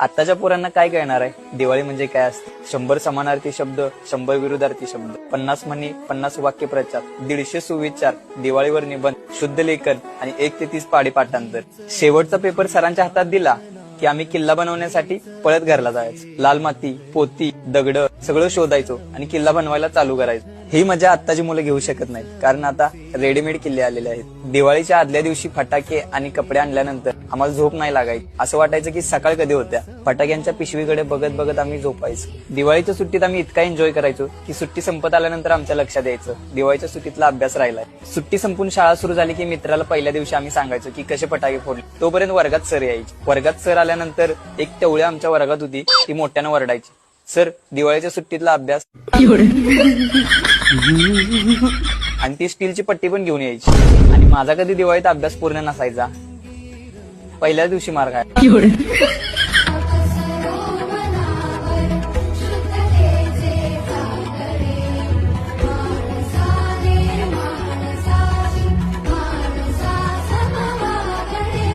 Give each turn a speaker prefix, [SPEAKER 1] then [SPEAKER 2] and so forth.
[SPEAKER 1] आत्ताच्या पोरांना काय कळणार आहे? दिवाळी म्हणजे काय असते? शंभर समानार्थी शब्द शंभर विरुद्धार्थी शब्द पन्नास म्हणी पन्नास वाक्य प्रचार दीडशे सुविचार दिवाळीवर निबंध शुद्ध लेखन आणि एक ते तीस पाडी पाठांतर. शेवटचा पेपर सरांच्या हातात दिला की आम्ही किल्ला बनवण्यासाठी पळत घरला जायचो. लाल माती पोती दगड सगळं शोधायचो आणि किल्ला बनवायला चालू करायचो. ही मजा आत्ताची मुलं घेऊ शकत नाहीत. कारण आता रेडीमेड किल्ले आलेले आहेत. दिवाळीच्या आदल्या दिवशी फटाके आणि कपडे आणल्यानंतर आम्हाला झोप नाही लागायची. असं वाटायचं की सकाळ कधी होत्या? फटाक्यांच्या पिशवीकडे बघत बघत आम्ही झोपायचो. दिवाळीच्या सुट्टीत आम्ही इतका एन्जॉय करायचो की सुट्टी संपत आल्यानंतर आमच्या लक्षात यायचं. दिवाळीच्या सुट्टीतला अभ्यास राहिलाय. सुट्टी संपून शाळा सुरू झाली की मित्राला पहिल्या दिवशी आम्ही सांगायचो की कसे फटाके फोडले. तोपर्यंत वर्गात सर यायची. वर्गात सर आल्यानंतर एक तेवढ्या आमच्या वर्गात होती. ती मोठ्यानं वरडायची. सर दिवाळीच्या सुट्टीतला अभ्यास. आणि ती स्टीलची पट्टी पण घेऊन यायची. आणि माझा कधी दिवाळीत अभ्यास पूर्ण नसायचा. पहिल्याच दिवशी मार्ग आहे.